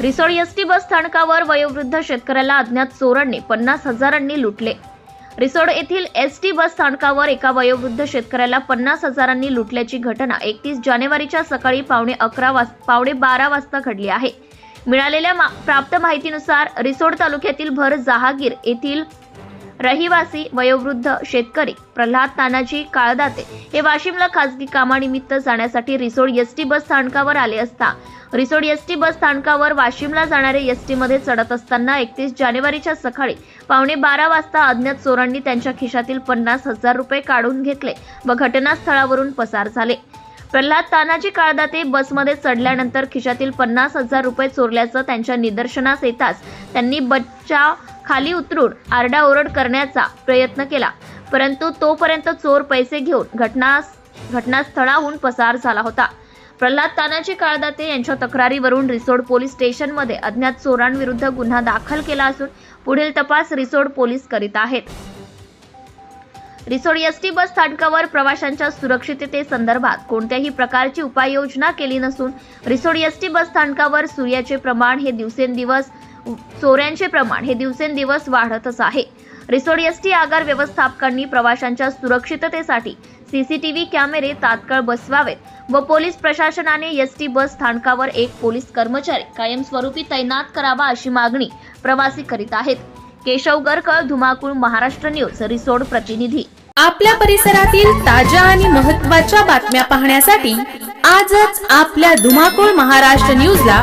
Risod ST bus स्थानकावर वयोवृद्ध शेतकऱ्याला अज्ञात चोरांनी पन्नास हजारांनी लुटले. रिसोड येथील एस टी बस स्थानकावर एका वयोवृद्ध शेतकऱ्याला पन्नास हजारांनी लुटल्याची घटना एकतीस जानेवारीच्या सकाळी पावणे अकरा वाज पावणे बारा वाजता घडली आहे. मिळालेल्या मा- प्राप्त माहितीनुसार रिसोड तालुक्यातील भर जहागीर येथील रहिवासी वयोवृद्ध शेतकरी प्रल्हाद तानाजी काळदाते हे वाशिमला खासगी कामानिमित्त जाण्यासाठी रिसोड एसटी बस स्थानकावर आले असता. रिसोड एसटी बस स्थानकावर वाशिमला जाणारे एसटी मध्ये चढत असताना एकतीस जानेवारीच्या सकाळी पावणे बारा वाजता अज्ञात चोरांनी त्यांच्या खिशातील पन्नास हजार रुपये काढून घेतले व घटनास्थळावरून पसार झाले. प्रल्हाद तानाजी काळदाते बसमध्ये चढल्यानंतर खिशातील पन्नास हजार रुपये चोरल्याचं त्यांच्या निदर्शनास येताच त्यांनी बच्चा खाली उतरून आरडाओरड करण्याचा प्रयत्न केला. परंतु तोपर्यंत चोर पैसे घेऊन घटना घटनास्थळाहून पसार झाला होता. प्रल्हाद तानाजी काळदाते यांच्या तक्रारीवरून रिसोड पोलीस स्टेशनमध्ये अज्ञात चोरांविरुद्ध गुन्हा दाखल केला असून पुढील तपास रिसोड पोलीस करीत आहेत. रिसोड एस टी बस स्थानकावर प्रवाशांच्या सुरक्षिततेसंदर्भात कोणत्याही प्रकारची उपाययोजना केली नसून रिसोड एस टी बस स्थानकावर सूर्याचे प्रमाण हे दिवसेंदिवस चोऱ्यांचे प्रमाण हे दिवसेंदिवस वाढतच आहे. रिसोड एसटी आगार व्यवस्थापकांनी प्रवाशांच्या सुरक्षिततेसाठी सीसीटीव्ही कॅमेरे तात्काळ बसवावेत व पोलीस प्रशासनाने एस टी बस स्थानकावर एक पोलीस कर्मचारी कायमस्वरूपी तैनात करावा अशी मागणी प्रवासी करीत आहेत. केशव गरकळ धुमाकूळ महाराष्ट्र न्यूज रिसोड प्रतिनिधी. आपल्या परिसरातील ताज्या आणि महत्त्वाच्या बातम्या पाहण्यासाठी आजच आपल्या धुमाकूळ महाराष्ट्र न्यूजला